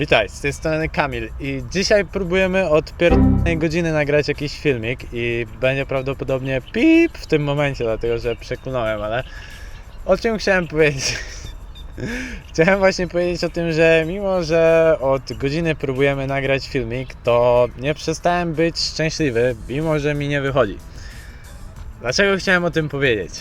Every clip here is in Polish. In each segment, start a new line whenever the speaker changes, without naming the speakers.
Witaj, z tej strony Kamil i dzisiaj próbujemy od pierwszej godziny nagrać jakiś filmik i będzie prawdopodobnie pip w tym momencie, dlatego że przeklnąłem, ale o czym chciałem powiedzieć? Chciałem właśnie powiedzieć o tym, że mimo, że od godziny próbujemy nagrać filmik, to nie przestałem być szczęśliwy, mimo że mi nie wychodzi. Dlaczego chciałem o tym powiedzieć?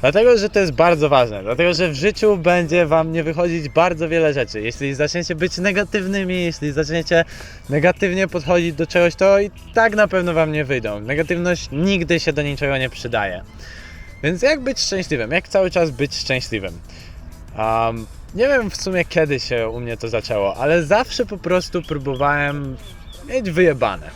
Dlatego, że to jest bardzo ważne. Dlatego, że w życiu będzie Wam nie wychodzić bardzo wiele rzeczy. Jeśli zaczniecie być negatywnymi, jeśli zaczniecie negatywnie podchodzić do czegoś, to i tak na pewno Wam nie wyjdą. Negatywność nigdy się do niczego nie przydaje. Więc jak być szczęśliwym? Jak cały czas być szczęśliwym? Um, nie wiem w sumie kiedy się u mnie to zaczęło, ale zawsze po prostu próbowałem mieć wyjebane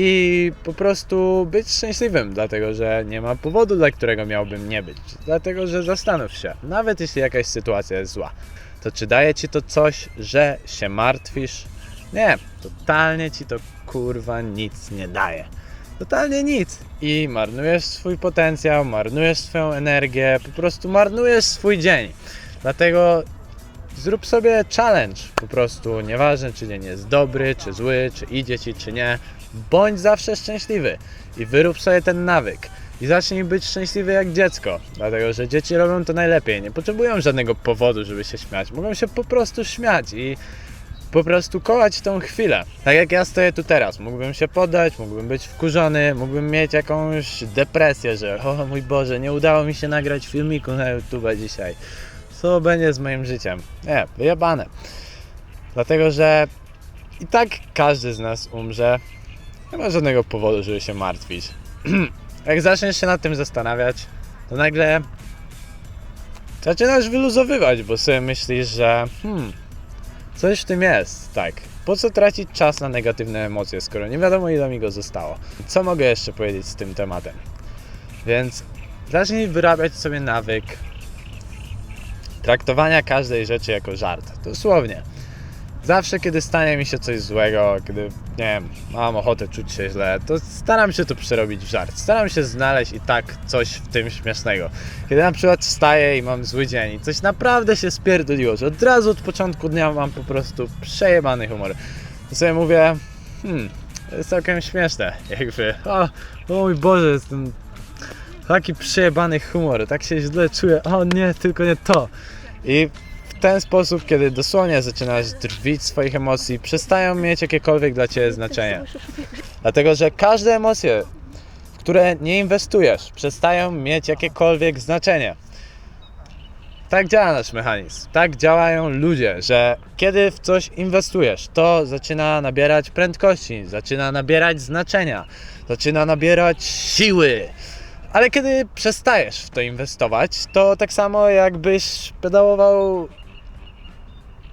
i po prostu być szczęśliwym, dlatego że nie ma powodu, dla którego miałbym nie być. Dlatego, że zastanów się, nawet jeśli jakaś sytuacja jest zła, to czy daje ci to coś, że się martwisz? Nie, totalnie ci to kurwa nic nie daje. Totalnie nic. I marnujesz swój potencjał, marnujesz swoją energię, po prostu marnujesz swój dzień. Dlatego zrób sobie challenge po prostu, nieważne czy dzień jest dobry, czy zły, czy idzie ci, czy nie, bądź zawsze szczęśliwy i wyrób sobie ten nawyk. I zacznij być szczęśliwy jak dziecko, dlatego że dzieci robią to najlepiej, nie potrzebują żadnego powodu, żeby się śmiać, mogą się po prostu śmiać i po prostu kochać tą chwilę. Tak jak ja stoję tu teraz, mógłbym się poddać, mógłbym być wkurzony, mógłbym mieć jakąś depresję, że o mój Boże, nie udało mi się nagrać filmiku na YouTube dzisiaj. Co będzie z moim życiem? Nie, wyjebane. Dlatego, że i tak każdy z nas umrze. Nie ma żadnego powodu, żeby się martwić. Jak zaczniesz się nad tym zastanawiać, to nagle zaczynasz wyluzowywać, bo sobie myślisz, że hmm, coś w tym jest, tak. Po co tracić czas na negatywne emocje, skoro nie wiadomo ile mi go zostało? Co mogę jeszcze powiedzieć z tym tematem? Więc zacznij wyrabiać sobie nawyk traktowania każdej rzeczy jako żart. Dosłownie. Zawsze, kiedy stanie mi się coś złego, kiedy, nie wiem, mam ochotę czuć się źle, to staram się to przerobić w żart. Staram się znaleźć i tak coś w tym śmiesznego. Kiedy na przykład wstaję i mam zły dzień i coś naprawdę się spierdoliło, że od razu od początku dnia mam po prostu przejebany humor, to sobie mówię, hmm, to jest całkiem śmieszne. Jakby, o, o mój Boże, jestem taki przejebany humor, tak się źle czuję, o nie, tylko nie to. I w ten sposób, kiedy dosłownie zaczynasz drwić swoich emocji, przestają mieć jakiekolwiek dla Ciebie znaczenie. Dlatego, że każde emocje, w które nie inwestujesz, przestają mieć jakiekolwiek znaczenie. Tak działa nasz mechanizm. Tak działają ludzie, że kiedy w coś inwestujesz, to zaczyna nabierać prędkości, zaczyna nabierać znaczenia, zaczyna nabierać siły. Ale kiedy przestajesz w to inwestować, to tak samo jakbyś pedałował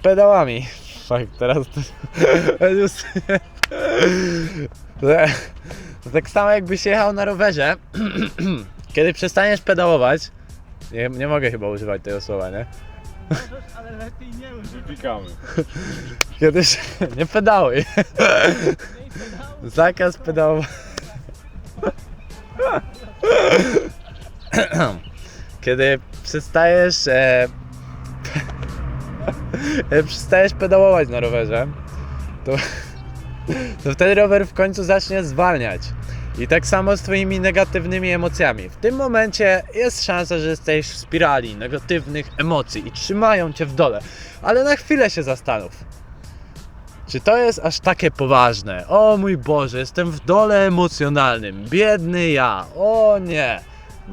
pedałami. Fuck, teraz to... tak samo jakbyś jechał na rowerze, kiedy przestaniesz pedałować, nie, nie mogę chyba używać tego słowa, nie?
Ale lepiej nie użyć.
Wypikamy.
Kiedy się, nie pedałuj. Zakaz pedałowania. Kiedy przestajesz e, e, przestajesz pedałować na rowerze, to, to wtedy rower w końcu zacznie zwalniać. I tak samo z Twoimi negatywnymi emocjami. W tym momencie jest szansa, że jesteś w spirali negatywnych emocji i trzymają Cię w dole. Ale na chwilę się zastanów. Czy to jest aż takie poważne? O mój Boże, jestem w dole emocjonalnym. Biedny ja. O nie.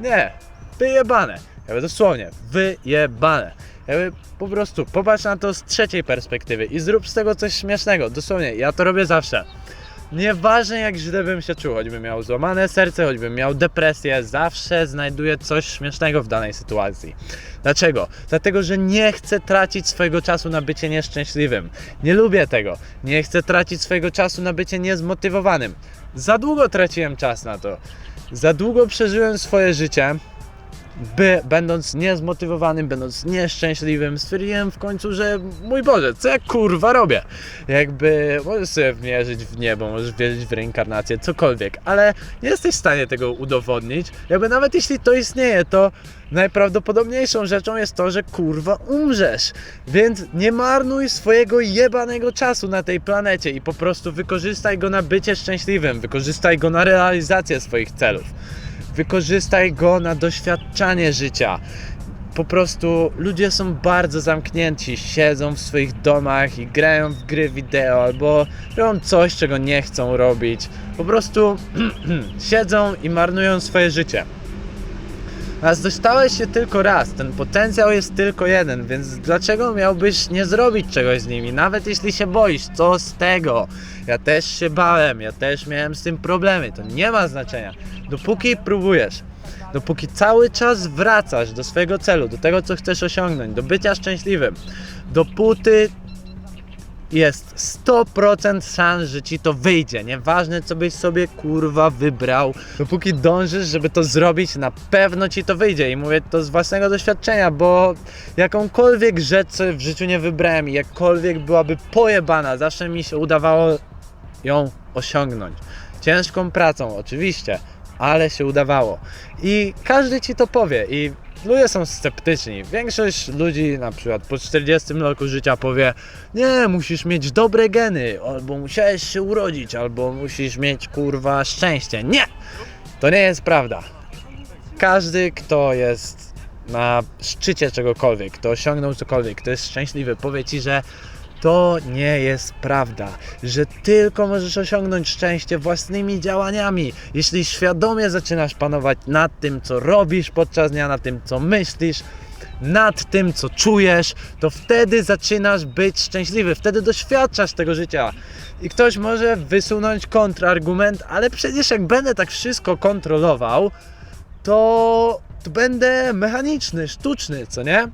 Nie. Wyjebane. Jakby dosłownie. Wyjebane. Jakby po prostu popatrz na to z trzeciej perspektywy i zrób z tego coś śmiesznego. Dosłownie. Ja to robię zawsze. Nieważne jak źle bym się czuł, choćbym miał złamane serce, choćbym miał depresję, zawsze znajduję coś śmiesznego w danej sytuacji. Dlaczego? Dlatego, że nie chcę tracić swojego czasu na bycie nieszczęśliwym. Nie lubię tego. Nie chcę tracić swojego czasu na bycie niezmotywowanym. Za długo traciłem czas na to. Za długo przeżyłem swoje życie, by, będąc niezmotywowanym, będąc nieszczęśliwym, stwierdziłem w końcu, że mój Boże, co ja kurwa robię? Jakby możesz sobie wierzyć w niebo, możesz wierzyć w reinkarnację, cokolwiek, ale nie jesteś w stanie tego udowodnić. Jakby nawet jeśli to istnieje, to najprawdopodobniejszą rzeczą jest to, że kurwa umrzesz. Więc nie marnuj swojego jebanego czasu na tej planecie i po prostu wykorzystaj go na bycie szczęśliwym, wykorzystaj go na realizację swoich celów. Wykorzystaj go na doświadczanie życia. Po prostu ludzie są bardzo zamknięci, siedzą w swoich domach i grają w gry wideo albo robią coś, czego nie chcą robić. Po prostu siedzą i marnują swoje życie. A dostałeś się tylko raz, ten potencjał jest tylko jeden, więc dlaczego miałbyś nie zrobić czegoś z nimi? Nawet jeśli się boisz, co z tego? Ja też się bałem, ja też miałem z tym problemy, to nie ma znaczenia. Dopóki próbujesz, dopóki cały czas wracasz do swojego celu, do tego, co chcesz osiągnąć, do bycia szczęśliwym, dopóty jest 100% szans, że ci to wyjdzie. Nieważne, co byś sobie kurwa wybrał. Dopóki dążysz, żeby to zrobić, na pewno ci to wyjdzie. I mówię to z własnego doświadczenia, bo jakąkolwiek rzecz w życiu nie wybrałem i jakkolwiek byłaby pojebana, zawsze mi się udawało ją osiągnąć. Ciężką pracą, oczywiście, ale się udawało. I każdy ci to powie. I ludzie są sceptyczni. Większość ludzi, na przykład po 40 roku życia, powie: Nie, musisz mieć dobre geny, albo musiałeś się urodzić, albo musisz mieć kurwa szczęście. Nie! To nie jest prawda. Każdy, kto jest na szczycie czegokolwiek, kto osiągnął cokolwiek, kto jest szczęśliwy, powie ci, że to nie jest prawda, że tylko możesz osiągnąć szczęście własnymi działaniami. Jeśli świadomie zaczynasz panować nad tym, co robisz podczas dnia, nad tym, co myślisz, nad tym, co czujesz, to wtedy zaczynasz być szczęśliwy, wtedy doświadczasz tego życia. I ktoś może wysunąć kontrargument, ale przecież jak będę tak wszystko kontrolował, to, to będę mechaniczny, sztuczny, co nie?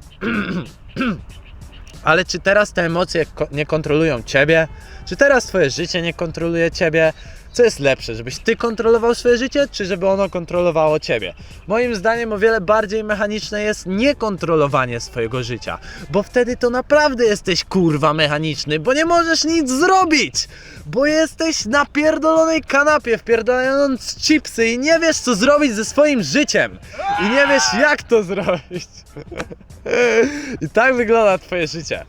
Ale czy teraz te emocje nie kontrolują ciebie? Czy teraz twoje życie nie kontroluje ciebie? Co jest lepsze, żebyś ty kontrolował swoje życie, czy żeby ono kontrolowało ciebie? Moim zdaniem o wiele bardziej mechaniczne jest niekontrolowanie swojego życia, bo wtedy to naprawdę jesteś kurwa mechaniczny, bo nie możesz nic zrobić, bo jesteś na pierdolonej kanapie, wpierdolając chipsy i nie wiesz co zrobić ze swoim życiem i nie wiesz jak to zrobić. I tak wygląda twoje życie.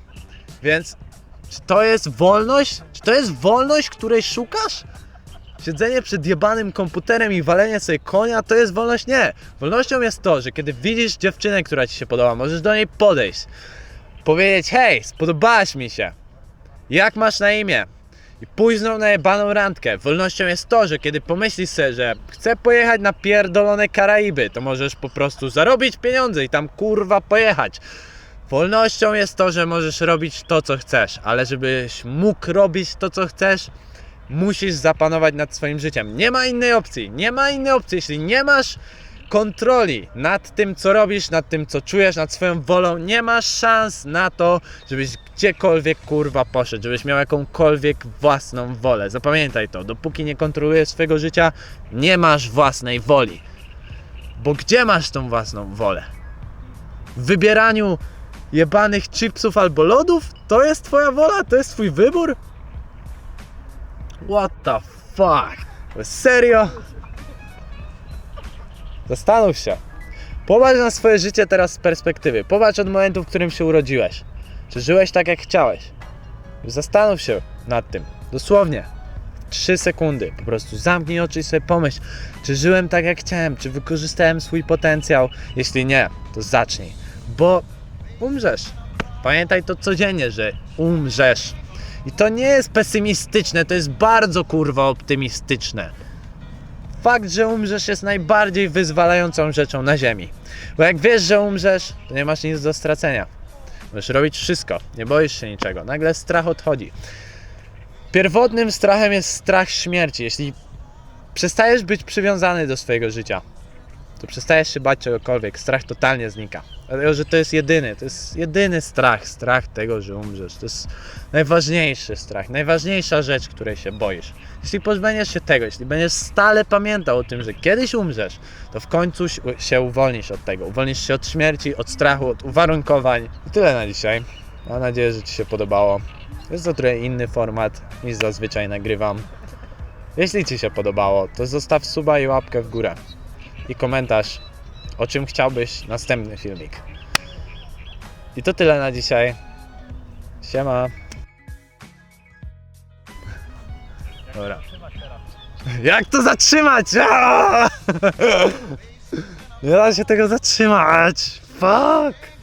Więc czy to jest wolność? Czy to jest wolność, której szukasz? Siedzenie przed jebanym komputerem i walenie sobie konia to jest wolność? Nie. Wolnością jest to, że kiedy widzisz dziewczynę, która ci się podoba, możesz do niej podejść, powiedzieć: Hej, spodobałaś mi się. Jak masz na imię? I pójść z nią na jebaną randkę. Wolnością jest to, że kiedy pomyślisz sobie, że chcę pojechać na pierdolone Karaiby, to możesz po prostu zarobić pieniądze i tam kurwa pojechać. Wolnością jest to, że możesz robić to, co chcesz, ale żebyś mógł robić to, co chcesz, musisz zapanować nad swoim życiem. Nie ma innej opcji. Nie ma innej opcji. Jeśli nie masz kontroli nad tym, co robisz, nad tym, co czujesz, nad swoją wolą, nie masz szans na to, żebyś gdziekolwiek kurwa poszedł, żebyś miał jakąkolwiek własną wolę. Zapamiętaj to. Dopóki nie kontrolujesz swojego życia, nie masz własnej woli. Bo gdzie masz tą własną wolę? W wybieraniu jebanych chipsów albo lodów? To jest twoja wola? To jest twój wybór? What the fuck? Serio? Zastanów się. Popatrz na swoje życie teraz z perspektywy. Popatrz od momentu, w którym się urodziłeś. Czy żyłeś tak, jak chciałeś? Zastanów się nad tym. Dosłownie. 3 sekundy. Po prostu zamknij oczy i sobie pomyśl, czy żyłem tak, jak chciałem, czy wykorzystałem swój potencjał. Jeśli nie, to zacznij. Bo umrzesz. Pamiętaj to codziennie, że umrzesz. I to nie jest pesymistyczne, to jest bardzo kurwa optymistyczne. Fakt, że umrzesz jest najbardziej wyzwalającą rzeczą na ziemi. Bo jak wiesz, że umrzesz, to nie masz nic do stracenia. Możesz robić wszystko, nie boisz się niczego. Nagle strach odchodzi. Pierwotnym strachem jest strach śmierci. Jeśli przestajesz być przywiązany do swojego życia, to przestajesz się bać czegokolwiek, strach totalnie znika. Dlatego, że to jest jedyny, to jest jedyny strach, strach tego, że umrzesz. To jest najważniejszy strach, najważniejsza rzecz, której się boisz. Jeśli pozbędziesz się tego, jeśli będziesz stale pamiętał o tym, że kiedyś umrzesz, to w końcu się- uwolnisz od tego. Uwolnisz się od śmierci, od strachu, od uwarunkowań. I tyle na dzisiaj. Mam nadzieję, że Ci się podobało. Jest to trochę inny format niż zazwyczaj nagrywam. Jeśli Ci się podobało, to zostaw suba i łapkę w górę. I komentarz, o czym chciałbyś następny filmik. I to tyle na dzisiaj. Siema. Dobra. Jak to zatrzymać? Aaa! Nie da się tego zatrzymać. Fuck.